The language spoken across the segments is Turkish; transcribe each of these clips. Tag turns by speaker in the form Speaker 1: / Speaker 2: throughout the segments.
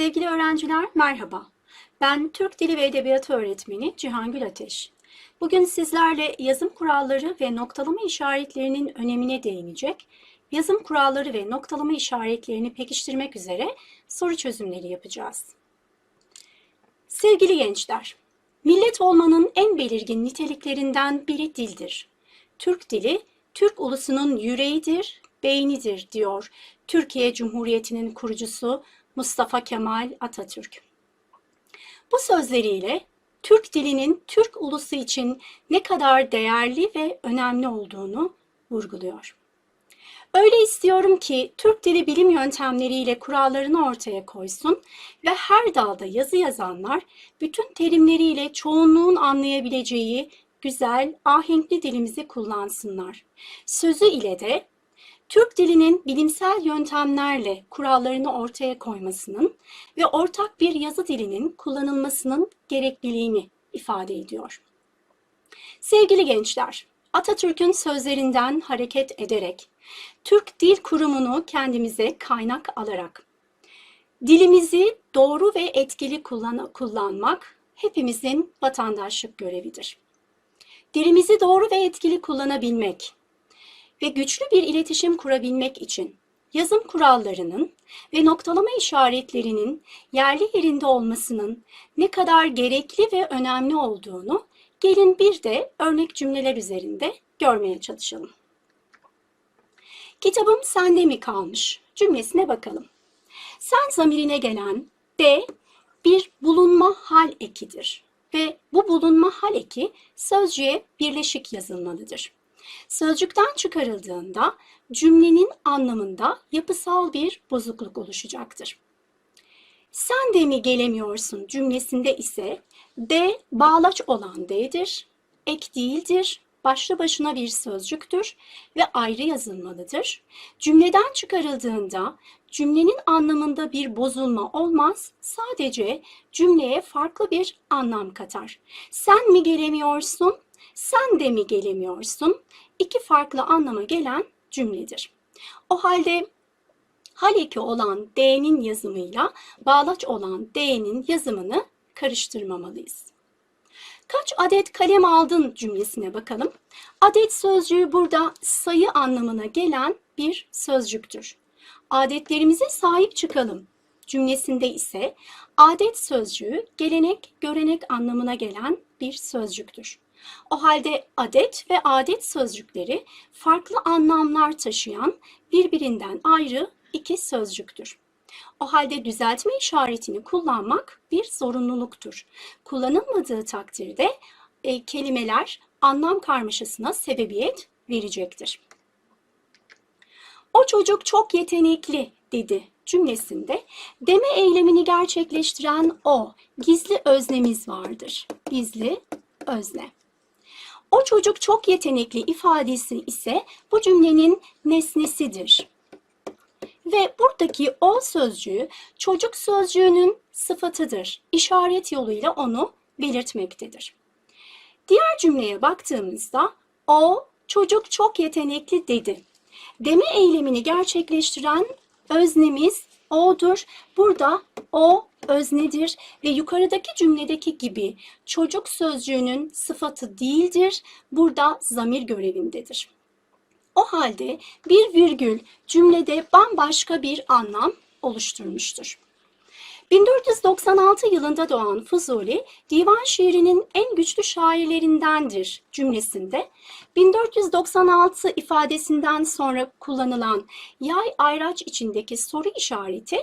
Speaker 1: Sevgili öğrenciler merhaba. Ben Türk Dili ve Edebiyatı öğretmeni Cihangül Ateş. Bugün sizlerle yazım kuralları ve noktalama işaretlerinin önemine değinecek, yazım kuralları ve noktalama işaretlerini pekiştirmek üzere soru çözümleri yapacağız. Sevgili gençler, millet olmanın en belirgin niteliklerinden biri dildir. Türk dili, Türk ulusunun yüreğidir, beynidir diyor Türkiye Cumhuriyeti'nin kurucusu Mustafa Kemal Atatürk. Bu sözleriyle Türk dilinin Türk ulusu için ne kadar değerli ve önemli olduğunu vurguluyor. Öyle istiyorum ki Türk dili bilim yöntemleriyle kurallarını ortaya koysun ve her dalda yazı yazanlar bütün terimleriyle çoğunluğun anlayabileceği güzel, ahenkli dilimizi kullansınlar. Sözü ile de Türk dilinin bilimsel yöntemlerle kurallarını ortaya koymasının ve ortak bir yazı dilinin kullanılmasının gerekliliğini ifade ediyor. Sevgili gençler, Atatürk'ün sözlerinden hareket ederek Türk Dil Kurumu'nu kendimize kaynak alarak dilimizi doğru ve etkili kullan kullanmak hepimizin vatandaşlık görevidir. Dilimizi doğru ve etkili kullanabilmek ve güçlü bir iletişim kurabilmek için yazım kurallarının ve noktalama işaretlerinin yerli yerinde olmasının ne kadar gerekli ve önemli olduğunu gelin bir de örnek cümleler üzerinde görmeye çalışalım. Kitabım sende mi kalmış cümlesine bakalım. Sen zamirine gelen de bir bulunma hal ekidir ve bu bulunma hal eki sözcüğe birleşik yazılmalıdır. Sözcükten çıkarıldığında cümlenin anlamında yapısal bir bozukluk oluşacaktır. Sen de mi gelemiyorsun cümlesinde ise de bağlaç olan d'dir, ek değildir, başlı başına bir sözcüktür ve ayrı yazılmalıdır. Cümleden çıkarıldığında cümlenin anlamında bir bozulma olmaz, sadece cümleye farklı bir anlam katar. Sen mi gelemiyorsun, sen de mi gelemiyorsun? İki farklı anlama gelen cümledir. O halde hal olan D'nin yazımıyla bağlaç olan D'nin yazımını karıştırmamalıyız. Kaç adet kalem aldın cümlesine bakalım. Adet sözcüğü burada sayı anlamına gelen bir sözcüktür. Adetlerimize sahip çıkalım cümlesinde ise adet sözcüğü gelenek, görenek anlamına gelen bir sözcüktür. O halde adet ve adet sözcükleri farklı anlamlar taşıyan birbirinden ayrı iki sözcüktür. O halde düzeltme işaretini kullanmak bir zorunluluktur. Kullanılmadığı takdirde e, kelimeler anlam karmaşasına sebebiyet verecektir. O çocuk çok yetenekli dedi cümlesinde deme eylemini gerçekleştiren o gizli öznemiz vardır. Gizli özne. O çocuk çok yetenekli ifadesi ise bu cümlenin nesnesidir. Ve buradaki o sözcüğü çocuk sözcüğünün sıfatıdır. İşaret yoluyla onu belirtmektedir. Diğer cümleye baktığımızda o çocuk çok yetenekli dedi. Deme eylemini gerçekleştiren öznemiz o'dur. Burada o öznedir ve yukarıdaki cümledeki gibi çocuk sözcüğünün sıfatı değildir. Burada zamir görevindedir. O halde bir virgül cümlede bambaşka bir anlam oluşturmuştur. 1496 yılında doğan Fuzuli, divan şiirinin en güçlü şairlerindendir cümlesinde 1496 ifadesinden sonra kullanılan yay ayraç içindeki soru işareti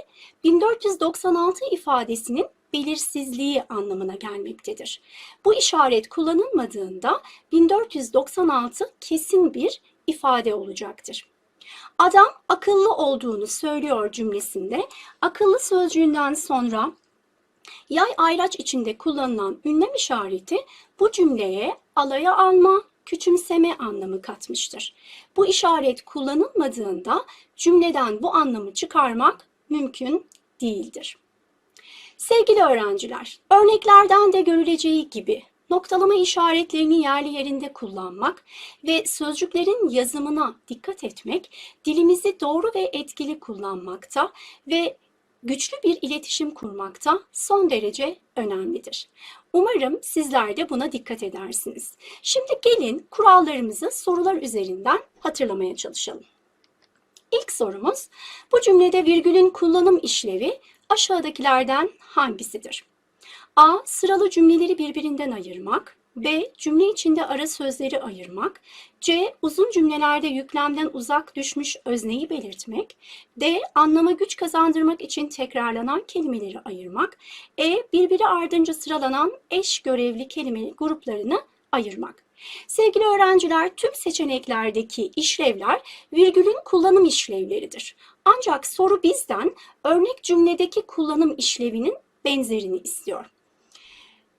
Speaker 1: 1496 ifadesinin belirsizliği anlamına gelmektedir. Bu işaret kullanılmadığında 1496 kesin bir ifade olacaktır. Adam akıllı olduğunu söylüyor cümlesinde. Akıllı sözcüğünden sonra yay ayraç içinde kullanılan ünlem işareti bu cümleye alaya alma, küçümseme anlamı katmıştır. Bu işaret kullanılmadığında cümleden bu anlamı çıkarmak mümkün değildir. Sevgili öğrenciler, örneklerden de görüleceği gibi noktalama işaretlerini yerli yerinde kullanmak ve sözcüklerin yazımına dikkat etmek dilimizi doğru ve etkili kullanmakta ve güçlü bir iletişim kurmakta son derece önemlidir. Umarım sizler de buna dikkat edersiniz. Şimdi gelin kurallarımızı sorular üzerinden hatırlamaya çalışalım. İlk sorumuz, bu cümlede virgülün kullanım işlevi aşağıdakilerden hangisidir? A. Sıralı cümleleri birbirinden ayırmak. B. Cümle içinde ara sözleri ayırmak. C. Uzun cümlelerde yüklemden uzak düşmüş özneyi belirtmek. D. Anlama güç kazandırmak için tekrarlanan kelimeleri ayırmak. E. Birbiri ardınca sıralanan eş görevli kelime gruplarını ayırmak. Sevgili öğrenciler, tüm seçeneklerdeki işlevler virgülün kullanım işlevleridir. Ancak soru bizden örnek cümledeki kullanım işlevinin benzerini istiyor.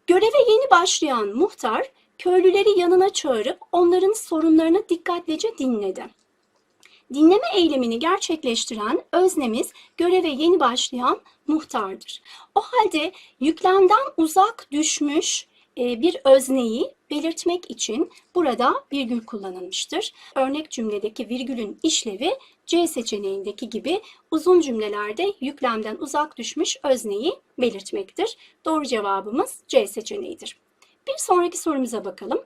Speaker 1: Göreve yeni başlayan muhtar köylüleri yanına çağırıp onların sorunlarını dikkatlice dinledi. Dinleme eylemini gerçekleştiren öznemiz göreve yeni başlayan muhtardır. O halde yüklemden uzak düşmüş bir özneyi belirtmek için burada virgül kullanılmıştır. Örnek cümledeki virgülün işlevi C seçeneğindeki gibi uzun cümlelerde yüklemden uzak düşmüş özneyi belirtmektir. Doğru cevabımız C seçeneğidir. Bir sonraki sorumuza bakalım.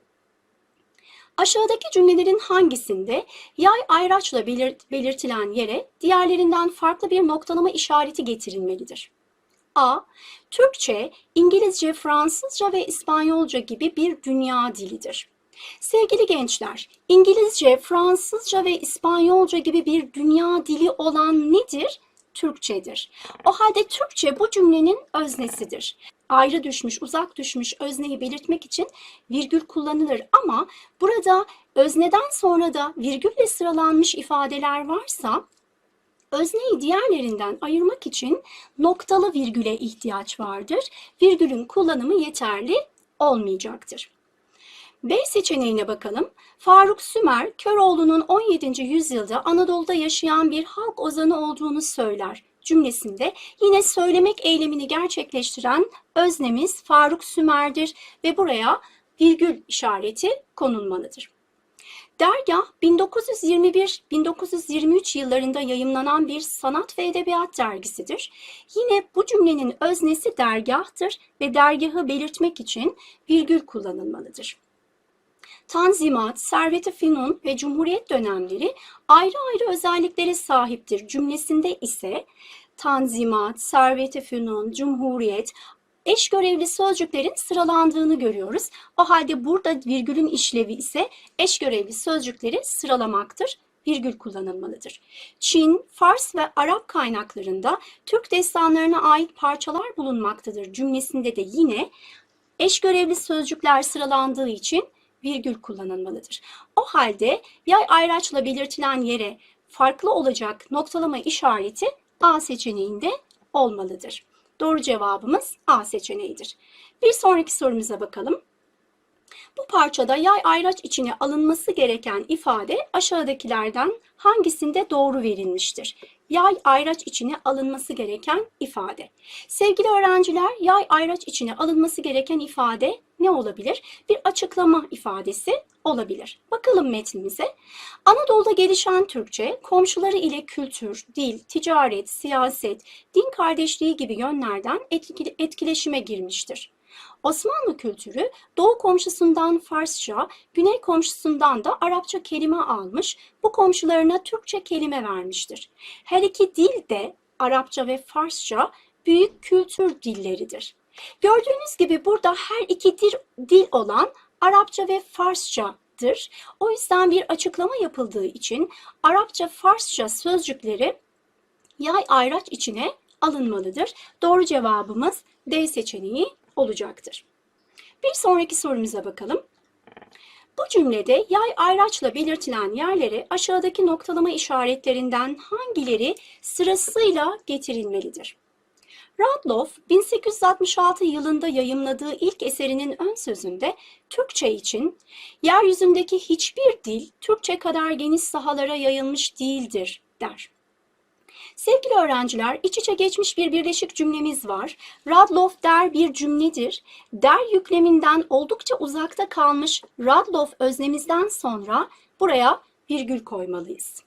Speaker 1: Aşağıdaki cümlelerin hangisinde yay ayraçla belirt belirtilen yere diğerlerinden farklı bir noktalama işareti getirilmelidir? A. Türkçe, İngilizce, Fransızca ve İspanyolca gibi bir dünya dilidir. Sevgili gençler, İngilizce, Fransızca ve İspanyolca gibi bir dünya dili olan nedir? Türkçedir. O halde Türkçe bu cümlenin öznesidir. Ayrı düşmüş, uzak düşmüş özneyi belirtmek için virgül kullanılır ama burada özneden sonra da virgülle sıralanmış ifadeler varsa özneyi diğerlerinden ayırmak için noktalı virgüle ihtiyaç vardır. Virgülün kullanımı yeterli olmayacaktır. B seçeneğine bakalım. Faruk Sümer, Köroğlu'nun 17. yüzyılda Anadolu'da yaşayan bir halk ozanı olduğunu söyler cümlesinde yine söylemek eylemini gerçekleştiren öznemiz Faruk Sümer'dir ve buraya virgül işareti konulmalıdır. Dergah 1921-1923 yıllarında yayımlanan bir sanat ve edebiyat dergisidir. Yine bu cümlenin öznesi dergahtır ve dergahı belirtmek için virgül kullanılmalıdır. Tanzimat, Servet-i Fünun ve Cumhuriyet dönemleri ayrı ayrı özelliklere sahiptir. Cümlesinde ise Tanzimat, Servet-i Fünun, Cumhuriyet eş görevli sözcüklerin sıralandığını görüyoruz. O halde burada virgülün işlevi ise eş görevli sözcükleri sıralamaktır virgül kullanılmalıdır. Çin, Fars ve Arap kaynaklarında Türk destanlarına ait parçalar bulunmaktadır cümlesinde de yine eş görevli sözcükler sıralandığı için virgül kullanılmalıdır. O halde yay ayraçla belirtilen yere farklı olacak noktalama işareti A seçeneğinde olmalıdır. Doğru cevabımız A seçeneğidir. Bir sonraki sorumuza bakalım. Bu parçada yay ayraç içine alınması gereken ifade aşağıdakilerden hangisinde doğru verilmiştir? Yay ayraç içine alınması gereken ifade. Sevgili öğrenciler, yay ayraç içine alınması gereken ifade ne olabilir? Bir açıklama ifadesi olabilir. Bakalım metnimize. Anadolu'da gelişen Türkçe, komşuları ile kültür, dil, ticaret, siyaset, din kardeşliği gibi yönlerden etkileşime girmiştir. Osmanlı kültürü doğu komşusundan Farsça, güney komşusundan da Arapça kelime almış, bu komşularına Türkçe kelime vermiştir. Her iki dil de Arapça ve Farsça büyük kültür dilleridir. Gördüğünüz gibi burada her iki dil, olan Arapça ve Farsçadır. O yüzden bir açıklama yapıldığı için Arapça, Farsça sözcükleri yay ayraç içine alınmalıdır. Doğru cevabımız D seçeneği olacaktır. Bir sonraki sorumuza bakalım. Bu cümlede yay ayraçla belirtilen yerlere aşağıdaki noktalama işaretlerinden hangileri sırasıyla getirilmelidir? Radloff 1866 yılında yayımladığı ilk eserinin ön sözünde Türkçe için yeryüzündeki hiçbir dil Türkçe kadar geniş sahalara yayılmış değildir der. Sevgili öğrenciler, iç içe geçmiş bir birleşik cümlemiz var. Radloff der bir cümledir. Der yükleminden oldukça uzakta kalmış Radloff öznemizden sonra buraya virgül koymalıyız.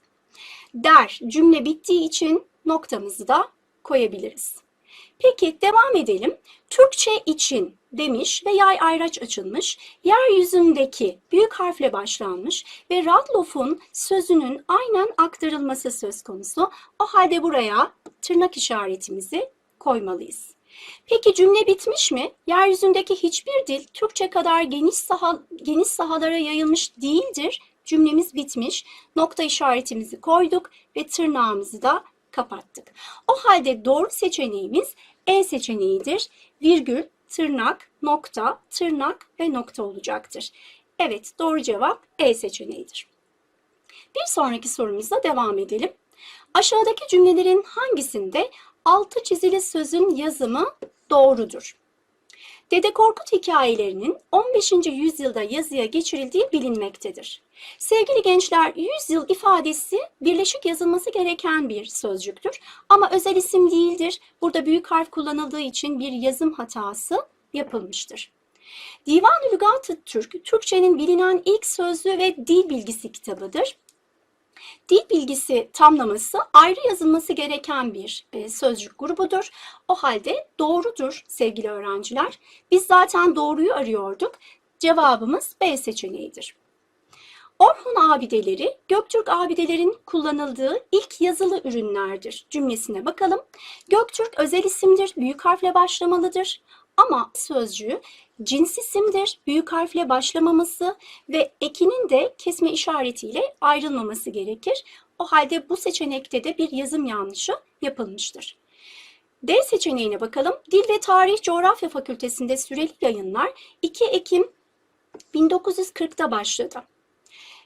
Speaker 1: Der cümle bittiği için noktamızı da koyabiliriz. Peki devam edelim. Türkçe için demiş ve yay ayraç açılmış. Yeryüzündeki büyük harfle başlanmış ve Radloff'un sözünün aynen aktarılması söz konusu. O halde buraya tırnak işaretimizi koymalıyız. Peki cümle bitmiş mi? Yeryüzündeki hiçbir dil Türkçe kadar geniş saha, geniş sahalara yayılmış değildir. Cümlemiz bitmiş. Nokta işaretimizi koyduk ve tırnağımızı da kapattık. O halde doğru seçeneğimiz E seçeneğidir. Virgül, tırnak, nokta, tırnak ve nokta olacaktır. Evet, doğru cevap E seçeneğidir. Bir sonraki sorumuzla devam edelim. Aşağıdaki cümlelerin hangisinde altı çizili sözün yazımı doğrudur? Dede Korkut hikayelerinin 15. yüzyılda yazıya geçirildiği bilinmektedir. Sevgili gençler, yüzyıl ifadesi birleşik yazılması gereken bir sözcüktür ama özel isim değildir. Burada büyük harf kullanıldığı için bir yazım hatası yapılmıştır. Divan-ı Lügat-ı Türk, Türkçenin bilinen ilk sözlü ve dil bilgisi kitabıdır. Dil bilgisi tamlaması ayrı yazılması gereken bir e, sözcük grubudur. O halde doğrudur sevgili öğrenciler. Biz zaten doğruyu arıyorduk. Cevabımız B seçeneğidir. Orhun abideleri Göktürk abidelerin kullanıldığı ilk yazılı ürünlerdir cümlesine bakalım. Göktürk özel isimdir, büyük harfle başlamalıdır. Ama sözcüğü cins isimdir, büyük harfle başlamaması ve ekinin de kesme işaretiyle ayrılmaması gerekir. O halde bu seçenekte de bir yazım yanlışı yapılmıştır. D seçeneğine bakalım. Dil ve Tarih Coğrafya Fakültesinde süreli yayınlar 2 Ekim 1940'da başladı.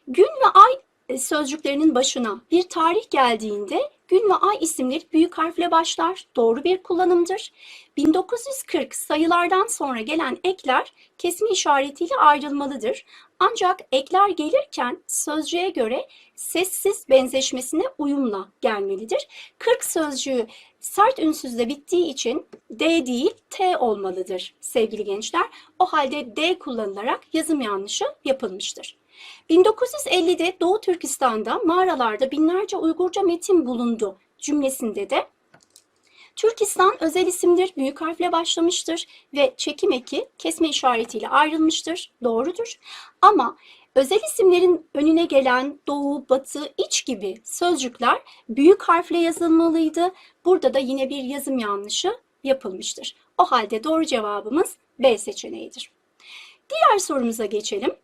Speaker 1: Gün ve ay sözcüklerinin başına bir tarih geldiğinde gün ve ay isimleri büyük harfle başlar. Doğru bir kullanımdır. 1940 sayılardan sonra gelen ekler kesme işaretiyle ayrılmalıdır. Ancak ekler gelirken sözcüğe göre sessiz benzeşmesine uyumla gelmelidir. 40 sözcüğü sert ünsüzle bittiği için D değil T olmalıdır sevgili gençler. O halde D kullanılarak yazım yanlışı yapılmıştır. 1950'de Doğu Türkistan'da mağaralarda binlerce Uygurca metin bulundu cümlesinde de Türkistan özel isimdir, büyük harfle başlamıştır ve çekim eki kesme işaretiyle ayrılmıştır. Doğrudur. Ama özel isimlerin önüne gelen doğu, batı, iç gibi sözcükler büyük harfle yazılmalıydı. Burada da yine bir yazım yanlışı yapılmıştır. O halde doğru cevabımız B seçeneğidir. Diğer sorumuza geçelim.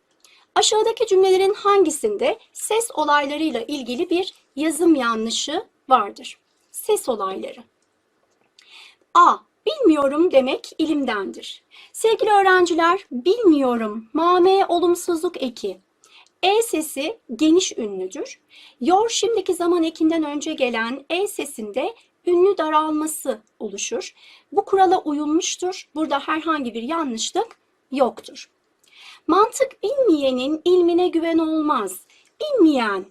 Speaker 1: Aşağıdaki cümlelerin hangisinde ses olaylarıyla ilgili bir yazım yanlışı vardır? Ses olayları. A. Bilmiyorum demek ilimdendir. Sevgili öğrenciler, bilmiyorum mame olumsuzluk eki. E sesi geniş ünlüdür. Yor şimdiki zaman ekinden önce gelen E sesinde ünlü daralması oluşur. Bu kurala uyulmuştur. Burada herhangi bir yanlışlık yoktur. Mantık bilmeyenin ilmine güven olmaz. Bilmeyen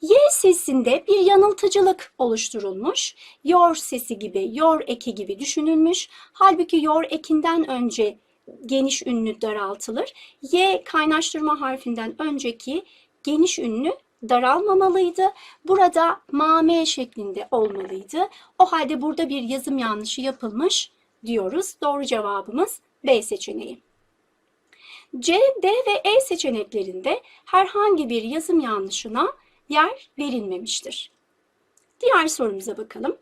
Speaker 1: Y sesinde bir yanıltıcılık oluşturulmuş. Yor sesi gibi, yor eki gibi düşünülmüş. Halbuki yor ekinden önce geniş ünlü daraltılır. Y kaynaştırma harfinden önceki geniş ünlü daralmamalıydı. Burada mame şeklinde olmalıydı. O halde burada bir yazım yanlışı yapılmış diyoruz. Doğru cevabımız B seçeneği. C, D ve E seçeneklerinde herhangi bir yazım yanlışına yer verilmemiştir. Diğer sorumuza bakalım.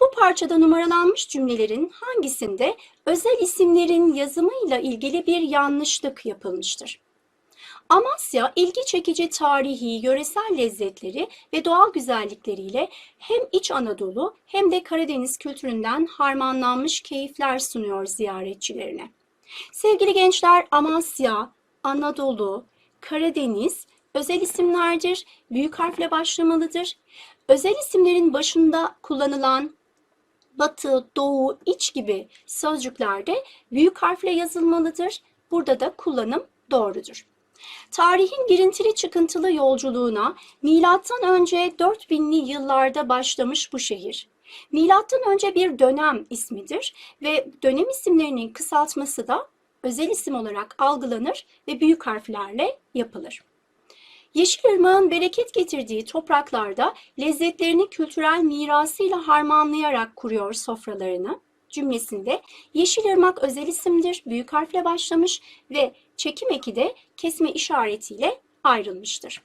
Speaker 1: Bu parçada numaralanmış cümlelerin hangisinde özel isimlerin yazımıyla ilgili bir yanlışlık yapılmıştır? Amasya ilgi çekici tarihi, yöresel lezzetleri ve doğal güzellikleriyle hem İç Anadolu hem de Karadeniz kültüründen harmanlanmış keyifler sunuyor ziyaretçilerine. Sevgili gençler Amasya, Anadolu, Karadeniz özel isimlerdir. Büyük harfle başlamalıdır. Özel isimlerin başında kullanılan batı, doğu, iç gibi sözcüklerde büyük harfle yazılmalıdır. Burada da kullanım doğrudur. Tarihin girintili çıkıntılı yolculuğuna milattan önce 4000'li yıllarda başlamış bu şehir. Milattan önce bir dönem ismidir ve dönem isimlerinin kısaltması da özel isim olarak algılanır ve büyük harflerle yapılır. Yeşilırmağın bereket getirdiği topraklarda lezzetlerini kültürel mirasıyla harmanlayarak kuruyor sofralarını cümlesinde Yeşilırmak özel isimdir, büyük harfle başlamış ve çekim eki de kesme işaretiyle ayrılmıştır.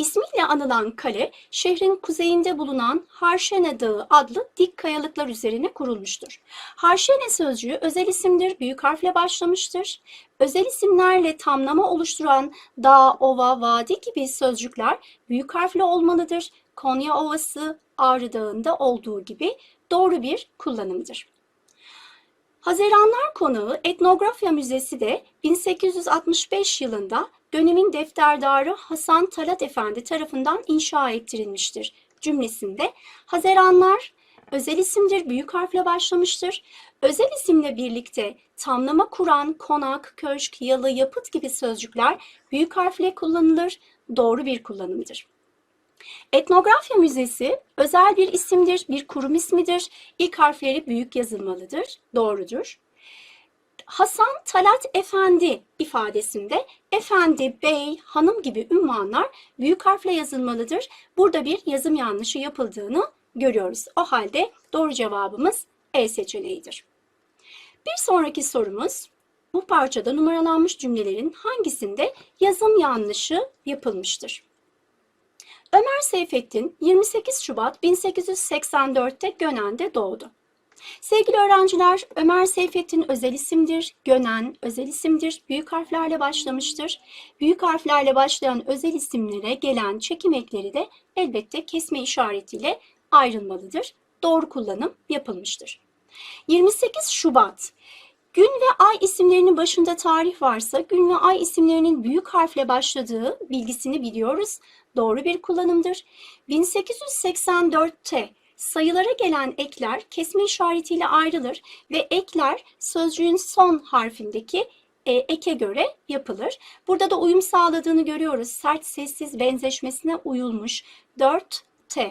Speaker 1: İsmiyle anılan kale, şehrin kuzeyinde bulunan Harşene Dağı adlı dik kayalıklar üzerine kurulmuştur. Harşene sözcüğü özel isimdir, büyük harfle başlamıştır. Özel isimlerle tamlama oluşturan dağ, ova, vadi gibi sözcükler büyük harfle olmalıdır. Konya Ovası, Ağrı Dağı'nda olduğu gibi doğru bir kullanımdır. Haziranlar Konağı Etnografya Müzesi de 1865 yılında dönemin defterdarı Hasan Talat Efendi tarafından inşa ettirilmiştir cümlesinde Haziranlar özel isimdir, büyük harfle başlamıştır. Özel isimle birlikte tamlama kuran, konak, köşk, yalı, yapıt gibi sözcükler büyük harfle kullanılır, doğru bir kullanımdır. Etnografya Müzesi özel bir isimdir, bir kurum ismidir. İlk harfleri büyük yazılmalıdır, doğrudur. Hasan Talat Efendi ifadesinde efendi, bey, hanım gibi ünvanlar büyük harfle yazılmalıdır. Burada bir yazım yanlışı yapıldığını görüyoruz. O halde doğru cevabımız E seçeneğidir. Bir sonraki sorumuz bu parçada numaralanmış cümlelerin hangisinde yazım yanlışı yapılmıştır? Ömer Seyfettin 28 Şubat 1884'te Gönen'de doğdu. Sevgili öğrenciler, Ömer Seyfettin özel isimdir, Gönen özel isimdir, büyük harflerle başlamıştır. Büyük harflerle başlayan özel isimlere gelen çekim ekleri de elbette kesme işaretiyle ayrılmalıdır. Doğru kullanım yapılmıştır. 28 Şubat Gün ve ay isimlerinin başında tarih varsa gün ve ay isimlerinin büyük harfle başladığı bilgisini biliyoruz. Doğru bir kullanımdır. 1884'te sayılara gelen ekler kesme işaretiyle ayrılır ve ekler sözcüğün son harfindeki e, eke göre yapılır. Burada da uyum sağladığını görüyoruz. Sert sessiz benzeşmesine uyulmuş. 4T.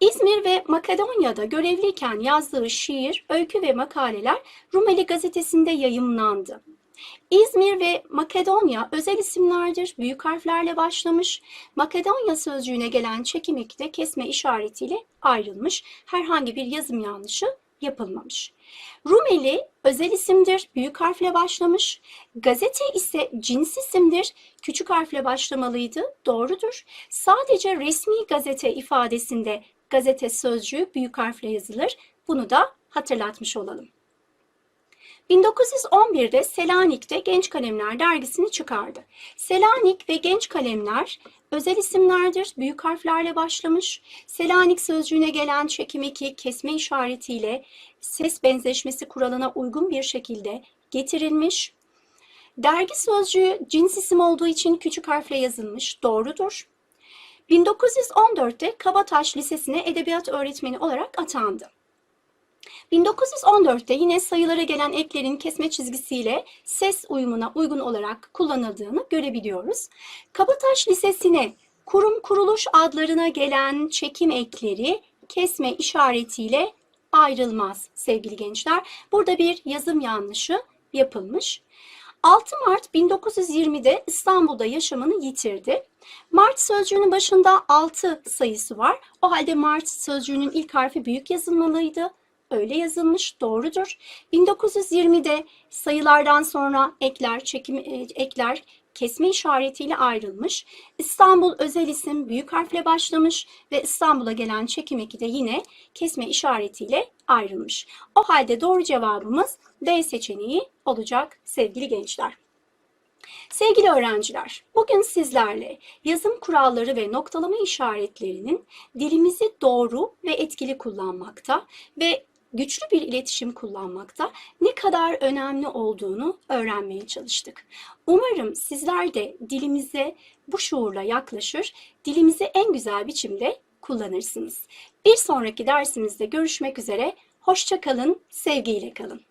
Speaker 1: İzmir ve Makedonya'da görevliyken yazdığı şiir, öykü ve makaleler Rumeli gazetesinde yayımlandı. İzmir ve Makedonya özel isimlerdir. Büyük harflerle başlamış. Makedonya sözcüğüne gelen çekim eki de kesme işaretiyle ayrılmış. Herhangi bir yazım yanlışı yapılmamış. Rumeli özel isimdir. Büyük harfle başlamış. Gazete ise cins isimdir. Küçük harfle başlamalıydı. Doğrudur. Sadece resmi gazete ifadesinde gazete sözcüğü büyük harfle yazılır. Bunu da hatırlatmış olalım. 1911'de Selanik'te Genç Kalemler dergisini çıkardı. Selanik ve Genç Kalemler özel isimlerdir. Büyük harflerle başlamış. Selanik sözcüğüne gelen çekim eki kesme işaretiyle ses benzeşmesi kuralına uygun bir şekilde getirilmiş. Dergi sözcüğü cins isim olduğu için küçük harfle yazılmış. Doğrudur. 1914'te Kabataş Lisesi'ne edebiyat öğretmeni olarak atandı. 1914'te yine sayılara gelen eklerin kesme çizgisiyle ses uyumuna uygun olarak kullanıldığını görebiliyoruz. Kabataş Lisesi'ne kurum kuruluş adlarına gelen çekim ekleri kesme işaretiyle ayrılmaz sevgili gençler. Burada bir yazım yanlışı yapılmış. 6 Mart 1920'de İstanbul'da yaşamını yitirdi. Mart sözcüğünün başında 6 sayısı var. O halde Mart sözcüğünün ilk harfi büyük yazılmalıydı. Öyle yazılmış, doğrudur. 1920'de sayılardan sonra ekler, çekim e, ekler kesme işaretiyle ayrılmış. İstanbul özel isim büyük harfle başlamış ve İstanbul'a gelen çekim eki de yine kesme işaretiyle ayrılmış. O halde doğru cevabımız D seçeneği olacak sevgili gençler. Sevgili öğrenciler, bugün sizlerle yazım kuralları ve noktalama işaretlerinin dilimizi doğru ve etkili kullanmakta ve güçlü bir iletişim kullanmakta ne kadar önemli olduğunu öğrenmeye çalıştık. Umarım sizler de dilimize bu şuurla yaklaşır, dilimizi en güzel biçimde kullanırsınız. Bir sonraki dersimizde görüşmek üzere, hoşça kalın, sevgiyle kalın.